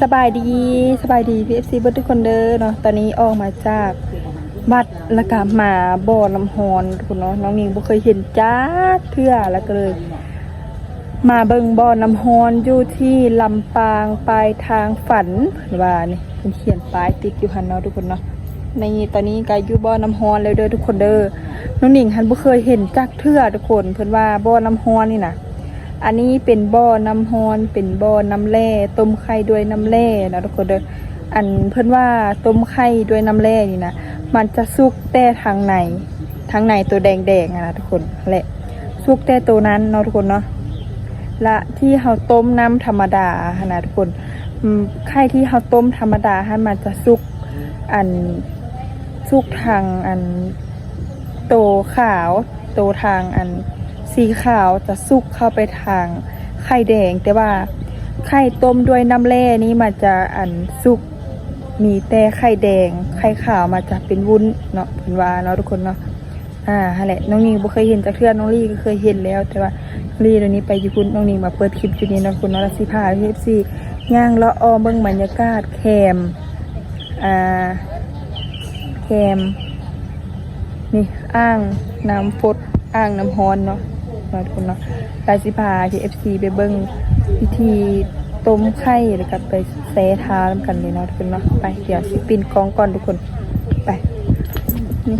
สบายดีสบายดีพีเอฟซีเบิร์ทุกคนเด้อเนาะตอนนี้ออกมาจากวัดแล้วก็มาบ่อน้ำฮอนทุกคนเนาะน้องนิงบ่เคยเห็นจ้าเทื่อแล้วก็เลย มาเบิงบ่อน้ำฮอนอยู่ที่ลำปางปลายทางฝันเพิ่นว่านี่เพิ่นเขียนป้ายติดอยู่หันเนาะทุกคนเนาะในตอนนี้ก็อยู่บ่อน้ำฮอนแล้วเด้อทุกคนเด้อน้องหนิงหันบ่เคยเห็นจักเทื่อทุกคน เพิ่นว่าบ่อน้ำฮอนนี่นะ อันนี้เป็นบ่อน้ำฮอน เป็นบ่อน้ำแร่ต้มไข่ด้วยน้ำแร่นะทุกคนเด้ออันเพิ่นว่าต้มไข่ด้วยน้ำแร่นี่นะมันจะสุกแต่ทางในทางในตัวแดงๆอะนะทุกคนแหละสุกแต่ตัวนั้นเนาะทุกคนเนาะและที่เราต้มน้ำธรรมดาอะนะทุกคนไข่ที่เราต้มธรรมดาให้มันจะสุกอันสุกทางอันโตขาวโตทางอัน สีขาวจะสุกเข้าไปทางไข่แดง แต่ว่าไข่ต้มด้วยน้ำแร่นี้มันจะอันสุกมีแต่ไข่แดง ไข่ขาวมาจะเป็นวุ้นเนาะเพิ่นว่าเนาะทุกคนเนาะอ่าหั่นแหละน้องนิงบ่เคยเห็นจากเทื่อนน้องลี่ก็เคยเห็นแล้ว แต่ว่าลี่เดี๋ยวนี้ไปญี่ปุ่นน้องนิงมาเปิดคลิปอยู่นี่นาะคุณนาะแล้วสิพาเอฟซีย่างเลาะออเบิ่งบรรยากาศแคมอ่าแคมนี่อ่างน้ำฟดอ่างน้ำฮอนเนาะ มาทุกคนเนาะลายสิพาที่เอฟซีไปเบิ้งพิธีต้มไข่แล้วก็ไปแซ่ทาแล้วกันเลยเนาะทุกคนเนาะไปเดี๋ยวสิปินกองก่อนทุกคนไปนี่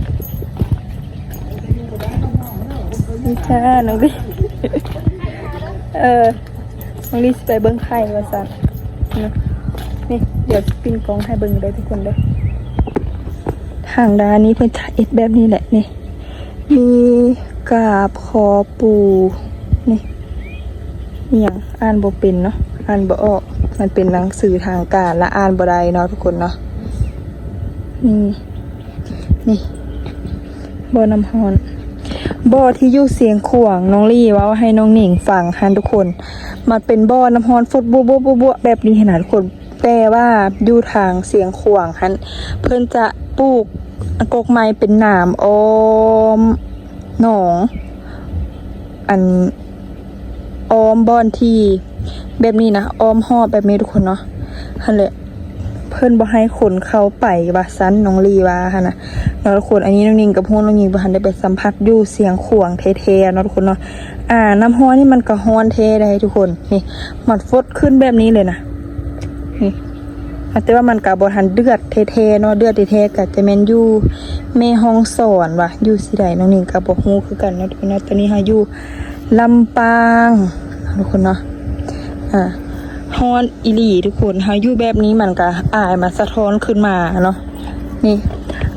นี่จ้าน้องดิเออน้องดิสไปเบิ้งไข่ว่าสันเนะนี่เดี๋ยวปินกองให้เบิ้งเลยทุกคนเด้อทางด้านนี้เพื่อนจะเอ็ดแบบนี้แหละนี่มี กาบคอปูนี่อหย่างอ่านบ่เป็นเนาะอ่านบ่ออก มันเป็นหนังสือทางการและอ่านบ่ได้เนาะทุกคนเนาะนี่นี่บ่อน้ำฮอนบ่อที่อยู่เสียงขวางน้องลี่ว่าให้น้องหนิงฟังฮันทุกคน มันเป็นบ่อน้ำฮอนฟุดบัวบัวบัวบัวแบบนี้ขนาดทุกคนแต่ว่าอยู่ทางเสียงขวางฮันเพื่อนจะปลูกกกไม้เป็นหนามออม หนอง อันออมบอนที่แบบนี้นะออมหอบแบบนี้ทุกคนเนาะฮันเลยเพื่อนบ่ให้คนเข้าไปว่าซันน้องลีว่าฮะนะเนาะทุกคนอันนี้น้องนิงกับพวกน้องนิงบ่ทันได้ไปสัมผัสอยู่เสียงขวงเท่ๆเนาะทุกคนเนาะอ่า น้ำฮ้อนนี่มันก็ฮ้อนเท่ได้ทุกคนนี่หมันฟดขึ้นแบบนี้เลยนะนี่ แต่ว่ามันกับบทันเดือดเทๆเนาะเดือดเทๆกับจะแมนยู่แม่ห้องสอนว่ะยูสิใดน้องหนิงกับบกงูคือกันเนาะทุกคนเนาะตอนนี้ฮายูลำปางทุกคนเนาะอ่าฮอนอีหลีทุกคนฮายูแบบนี้มันก็อายมาสะท้อนขึ้นมาเนาะนี่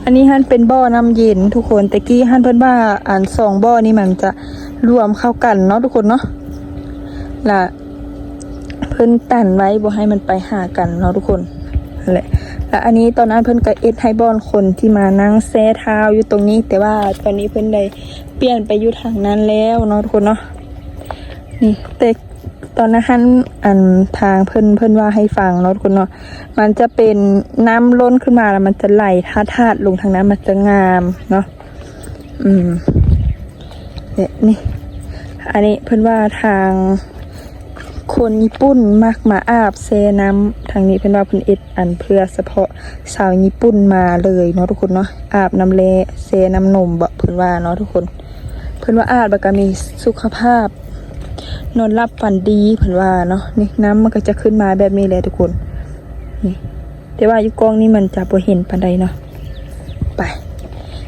อันนี้ฮันเป็นบ่อน้ำเย็นทุกคนแต่กี้ฮันเพิ่นว่าอันสองบ่อนี้มันจะรวมเข้ากันเนาะทุกคนเนาะล่ะเพิ่นตันไว้บ่ให้มันไปหากันเนาะทุกคน แหละ แล้วอันนี้ตอนนั้นเพิ่นก็เอ็ดให้บอนคนที่มานั่งแซ่เท้าอยู่ตรงนี้ แต่ว่าตอนนี้เพิ่นได้เปลี่ยนไปอยู่ทางนั้นแล้วเนาะทุกคนเนาะนี่แต่ตอนนั้นอันทางเพิ่นเพิ่นว่าให้ฟังเนาะทุกคนเนาะมันจะเป็นน้ำล้นขึ้นมาแล้วมันจะไหลทาทาดลงทางนั้นมันจะงามเนาะอืมเนี่ยนี่ อันนี้เพิ่นว่าทาง คนญี่ปุ่นมักมาอาบเซน้ำทางนี้เพิ่นว่าเพิ่นเอ็ดอันเพื่อเฉพาะสาวญี่ปุ่นมาเลยเนาะทุกคนเนาะอาบน้ำเลเซน้ำนมบ่เพิ่อนว่าเนาะทุกคน เพิ่อนว่าอาบแล้วก็มีสุขภาพ นอนรับฝันดีเพิ่อนว่าเนาะนี่น้ำมันก็จะขึ้นมาแบบนี้เลยทุกคนนี่แต่ว่ายู่กล้องนี้มันจะบ่เห็นปานใดเนาะไป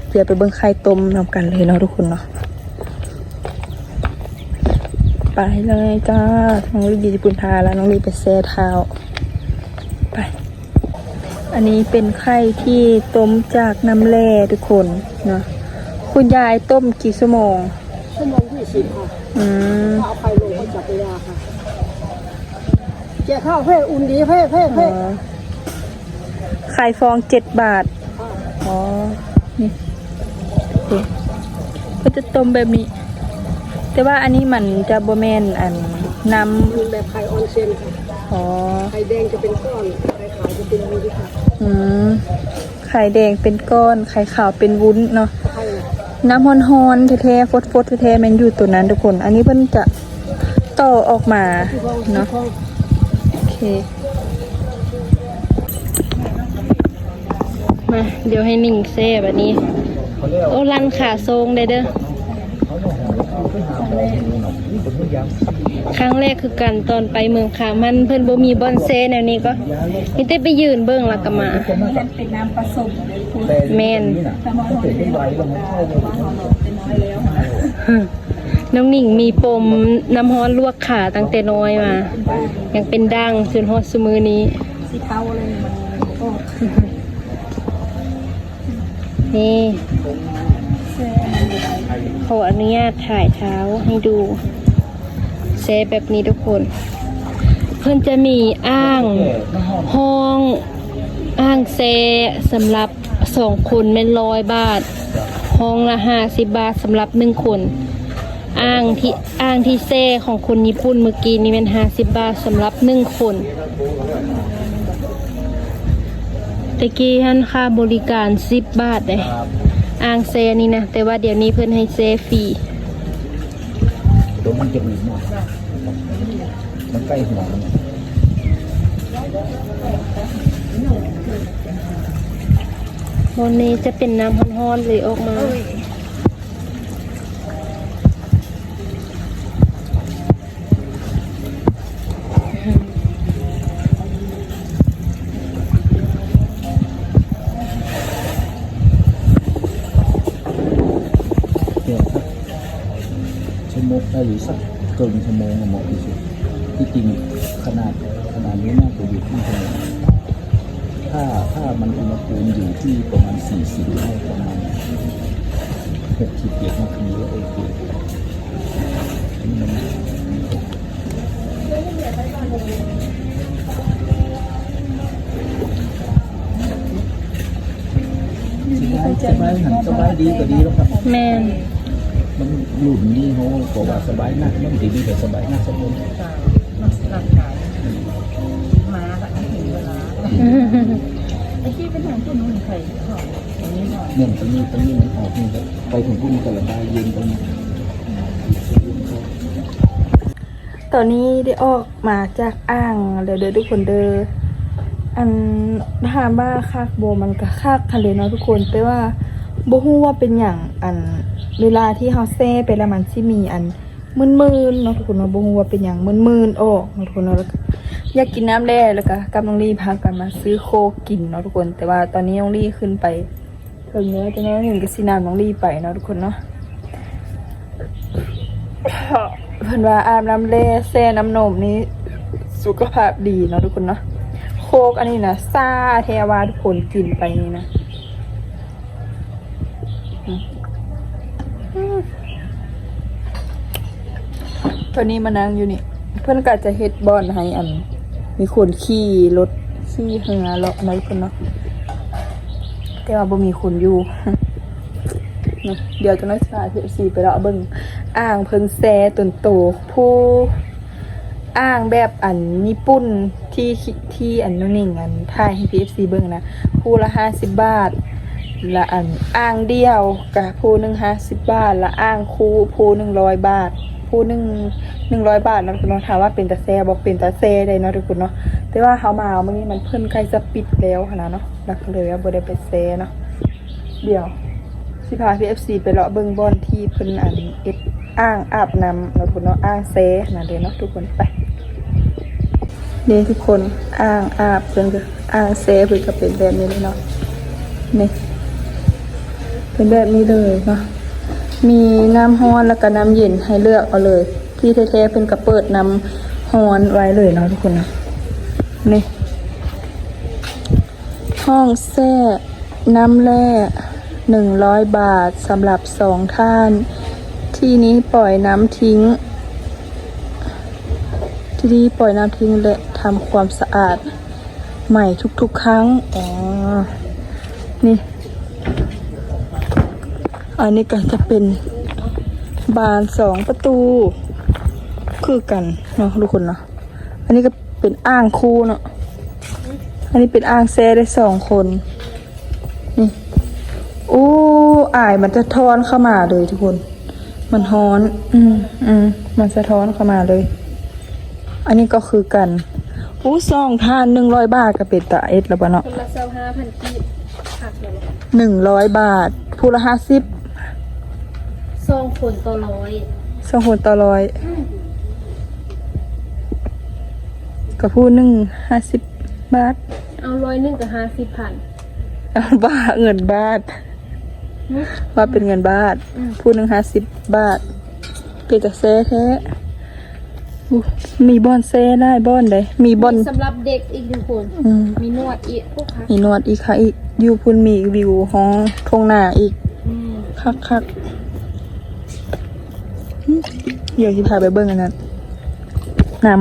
เดี๋ยวไปเบิ่งไข่ต้มนำกันเลยเนาะทุกคนเนาะ เลยจ้าน้องลีดีญี่ปุ่นทาแล้วน้องลีไปแซ่เท้าไป อันนี้เป็นไข่ที่ต้มจากน้ำแร่ทุกคนเนาะคุณยายต้มกี่ชั่วโมงชั่วโมงที่สิบค่ะอืมเอาไฟลงก็จับเวลาค่ะแกะข้าวเพ่อุ่นดีเพ่เพ่อ๋เพ่อไข่ฟองเจ็ดบาท อ๋อ นี่โอเคก็จะต้มแบบนี้ แต่ว่าอันนี้มันจะโบแมนอันน้ำแบบไข่ออนเซนค่ะไข่แดงจะเป็นก้อนไข่ขาวจะเป็นวุ้นค่ะอืมไข่แดงเป็นก้อนไข่ขาวเป็นวุ้นเนาะน้ำฮอนฮอนแท้ๆฟดฟดแท้ๆมันอยู่ตัวนั้นทุกคน อันนี้เพิ่นจะต่อออกมาเนาะโอเค มาเดี๋ยวให้นิ่งเซ่แบบนี้ โอ้ลันขาทรงเด้เด้อ ครั้งแรกคือกันตอนไปเมืองขามันเพิ่นบ่มีบอนเซ่แนวนี้ก็มีแต่ไปยืนเบิ่งแล้วก็มาเป็นน้ำผสมแม่นน้องหนิงมีปมน้ำฮ้อนลวกขาตั้งแต่น้อยมายังเป็นดังจนฮอดซุมือนี้สีเทาเลยมันโอ้นี่ ขออนุญาตถ่ายเท้าให้ดูเซฟแบบนี้ทุกคน เพื่อนจะมีอ้างห้องอ้างเซสำหรับสองคนเป็นร้อยบาท ห้องละห้าสิบบาทสำหรับหนึ่งคนอ้างที่อ้างที่เซของคนญี่ปุ่นเมื่อกี้นี่เป็นห้าสิบบาทสำหรับหนึ่งคนตะกี้ท่านค่าบริการสิบบาทเลย อ้างเซนี่นะ แต่ว่าเดี๋ยวนี้เพื่อนให้เซฟรีตัวมันจะบีบหมดมันใกล้หัวมันวันนี้จะเป็นน้ำร้อนๆเลยออกมา ได้หรือสักเกินชั่วโมงอะเหมาะที่สุดที่จริงขนาดขนาดนี้น่าจะอยู่ที่ชั่วโมงถ้าถ้ามันอุณหภูมิอยู่ที่ประมาณ 40ได้ประมาณ60นาทีก็โอเคสบายสบายหันสบายดีก็ดีแล้วครับแมน มันหลุนนี่เขาบอกว่าสบายนักมันดีดีแต่สบายนักสมบูรณ์มันสลับกันมาแบบไม่ถึงเวลาไอ้ที่เป็นของตัวนู้นใครของอย่างนี้หน่อยเนี่ยตรงนี้ตรงนี้มันออกนี่ครับไปถึงพุ่งกระบายเย็นตรงนี้ตอนนี้ได้ออกมาจากอ่างเดี๋ยวเด้อทุกคนเด้ออันถามว่าคากโบมันก็คากทะเลเนาะทุกคน แต่ว่าบ่ฮู้ว่าเป็นอย่างอัน เวลาที่เฮาแซ่ไปแล้วมันสิมีอันมึนๆเนาะทุกคนเนาะบ่ฮู้ว่าเป็นอย่างมึนๆออกเนาะทุกคนเนาะอยากกินน้ำแร่แล้วก็กับน้องลี่พากันมาซื้อโคกินเนาะทุกคน แต่ว่าตอนนี้น้องลี่ขึ้นไปถึงเนื้อจะน้อยหนึ่งก็สินำน้องลี่ไปเนาะทุกคนเนาะเพิ่นว่าอาบน้ำเล่แซ่น้ำนมนี้สุขภาพดีเนาะทุกคนเนาะโคกอันนี้นะซาเทวาทุกคนกินไปนี่นะ ตอนนี้มานั่งอยู่นี่ เพื่อนก็จะเฮ็ดบอนให้อัน มีคนขี่รถขี่เหือเลาะนาะทุกคนเนาะแต่ว่าบ่มีคนอยู่เดี๋ยวจะนักศึกษาเทสีไปเลาะเบิ่งอ่างเพิ่นแซ่ตนโตผู้อ่างแบบอันญี่ปุ่นที่ที่อันนู้นนี่อันถ่ายให้ PFC เบิ่งนะผู้ละห้าสิบบาท ละอันอ่างเดียวกับผู้หนึ่งห้าสิบบาท ละอ่างคู่ผู้หนึ่งร้อยบาทผู้หนึ่งหนึ่งร้อยบาทเนาะทุกคนเนาะถามว่าเป็นตาแซ่บอกเป็นตาแซ่ได้เนาะทุกคนเนาะแต่ว่าเขามาเมื่อนี้มันเพิ่นใกล้จะปิดแล้วขนาดเนาะแล้วก็เลยว่าบ่ได้ไปแซ่เนาะเดี๋ยวสิพาพีเอฟซีไปเลาะเบิงบอนที่เพิ่นอันเอ็ดอ้างอาบน้ำแล้วทุกคนเนาะอ้างเซนะเดี๋ยวเนาะทุกคนไปนี่ทุกคนอ้างอาบเพิ่นก็อ้างเซเพิ่นก็เป็นแบบนี้เลยเนาะนี่ เป็นแบบนี้เลยเนาะมีน้ำร้อนแล้วก็น้ำเย็นให้เลือกเอาเลย ที่แท้ๆเพิ่นก็เปิดน้ำร้อนไว้เลยเนาะทุกคนนะนี่ห้องแซ่น้ำแร่หนึ่งร้อยบาทสำหรับสองท่าน ที่นี้ปล่อยน้ำทิ้ง ที่นี่ปล่อยน้ำทิ้งและทำความสะอาดใหม่ทุกๆครั้งอ๋อนี่ อันนี้ก็จะเป็นบานสองประตู คือกันเนาะทุกคนเนาะอันนี้ก็เป็นอ่างคู่เนาะอันนี้เป็นอ่างแซ่ได้สองคนนี่โอ้อ่ายมันจะทอนเข้ามาเลยทุกคน มันฮ้อน อืมอืมมันสะท้อนเข้ามาเลย อันนี้ก็คือกันอู้ซองทานหนึ่งร้อยบาทก็เป็นตาเอ็ดแล้วปะเนาะคนละเซลห้าพันกีบหนึ่งร้อยบาทผู้ละห้าสิบ ซองคนต่อร้อยสองคนต่อร้อยกับผู้หนึ่งห้าสิบบาท เอาร้อยหนึ่งกับห้าสิบพันเอาบาทเงินบาทว่าเป็นเงินบาทผู้หนึ่งห้าสิบบาทเป็นจากเซ่แท้อู้มีบอนเซ่ได้บอนเลยมีบอนมีสำหรับเด็กอีกหนึ่งคนอืมมีนวดอีกพวกค่ะมีนวดอีกค่ะอีกอยูพุ่นมีวิวห้องทงหน้าอีกอืมคักคักอืม เดี๋ยวที่พาไปเบิ้งอันนั้นน้ำ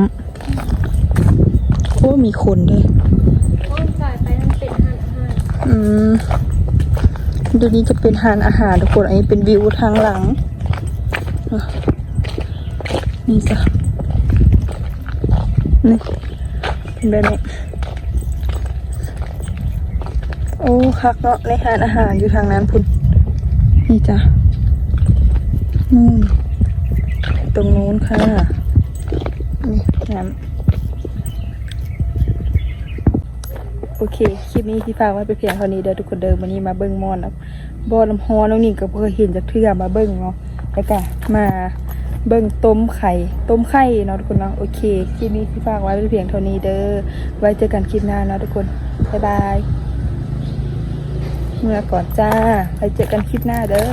โอ้มีคนด้วยอืมเดี๋ยวนี้จะเป็นหานอาหารทุกคน อันนี้เป็นวิวทางหลัง นี่จ้ะนี่เป็นแบบนี้โอ้คักเนาะในหานอาหารอยู่ทางนั้นพุ่นนี่จ้ะนู่น ตรงนู้นค่ะนี่น้ำโอเค คลิปนี้ที่ฝากไว้ไปเพียงเท่านี้เด้อทุกคนเดิมวันนี้มาเบิ้งมอนแล้วบอลำฮอน้องนิ่ก็เพื่อเห็นจากเทื่อมาเบิ้งเนาะแล้วก็มาเบิ้งต้มไข่ต้มไข่เนาะทุกคนเนาะโอเคคลิปนี้ที่ฝากไว้ไปเพียงเท่านี้เด้อไว้เจอกันคลิปหน้าเนาะทุกคนบ๊ายบายเมื่อก่อนจ้าไว้เจอกันคลิปหน้าเด้อ